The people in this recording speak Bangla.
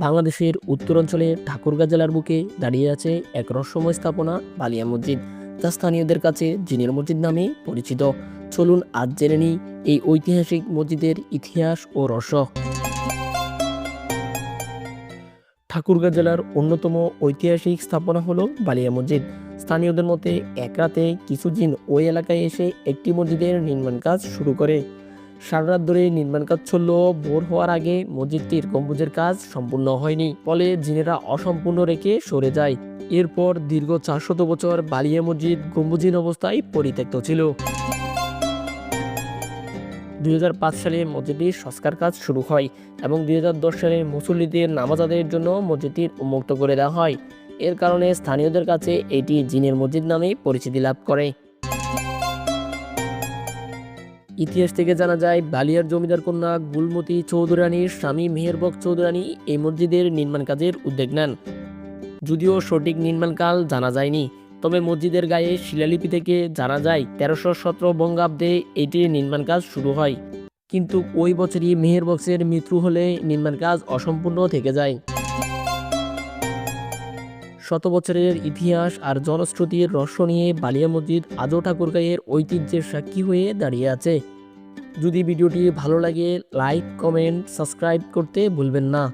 বাংলাদেশের উত্তরাঞ্চলে ঠাকুরগাঁ জেলার বুকে দাঁড়িয়ে আছে এক রহস্যময় স্থাপনা, বালিয়া মসজিদ, যা স্থানীয়দের কাছে জিনের মসজিদ নামে পরিচিত। চলুন আজ জেনে নিই এই ঐতিহাসিক মসজিদের ইতিহাস ও রহস্য। ঠাকুরগাঁ জেলার অন্যতম ঐতিহাসিক স্থাপনা হলো বালিয়া মসজিদ। স্থানীয়দের মতে, এক রাতে কিছু জিন ওই এলাকায় এসে একটি মসজিদের নির্মাণ কাজ শুরু করে। সারা রাত ধরে নির্মাণ কাজ চললেও ভোর হওয়ার আগে মসজিদটির গম্বুজের কাজ সম্পূর্ণ হয়নি, ফলে জিনেরা অসম্পূর্ণ রেখে সরে যায়। এরপর দীর্ঘ চারশত বছর বালিয়া মসজিদ গম্বুজীন অবস্থায় পরিত্যক্ত ছিল। দুই হাজার পাঁচ সালে মসজিদটির সংস্কার কাজ শুরু হয় এবং দুই হাজার দশ সালে মুসল্লিদের নামাজ আদায়ের জন্য মসজিদটির উন্মুক্ত করে দেওয়া হয়। এর কারণে স্থানীয়দের কাছে এটি জিনের মসজিদ নামে পরিচিতি লাভ করে। ইতিহাস থেকে জানা যায়, বালিয়ার জমিদার কন্যা গুলমতি চৌধুরানীর স্বামী মেহেরবক চৌধুরানী এই মসজিদের নির্মাণ কাজের উদ্যোগ নেন। যদিও সঠিক নির্মাণকাল জানা যায়নি, তবে মসজিদের গায়ে শিলালিপি থেকে জানা যায়, তেরোশো সতেরো বঙ্গাব্দে এটির নির্মাণ কাজ শুরু হয়। কিন্তু ওই বছরই মেহেরবক্সের মৃত্যু হলে নির্মাণ কাজ অসম্পূর্ণ থেকে যায়। শত বছরের ইতিহাস আর জনশ্রুতির রহস্য নিয়ে বালিয়া মসজিদ আজও ঠাকুরগাঁয়ের ঐতিহ্যের সাক্ষী হয়ে দাঁড়িয়ে আছে। যদি ভিডিওটি ভালো লাগে লাইক কমেন্ট সাবস্ক্রাইব করতে ভুলবেন না।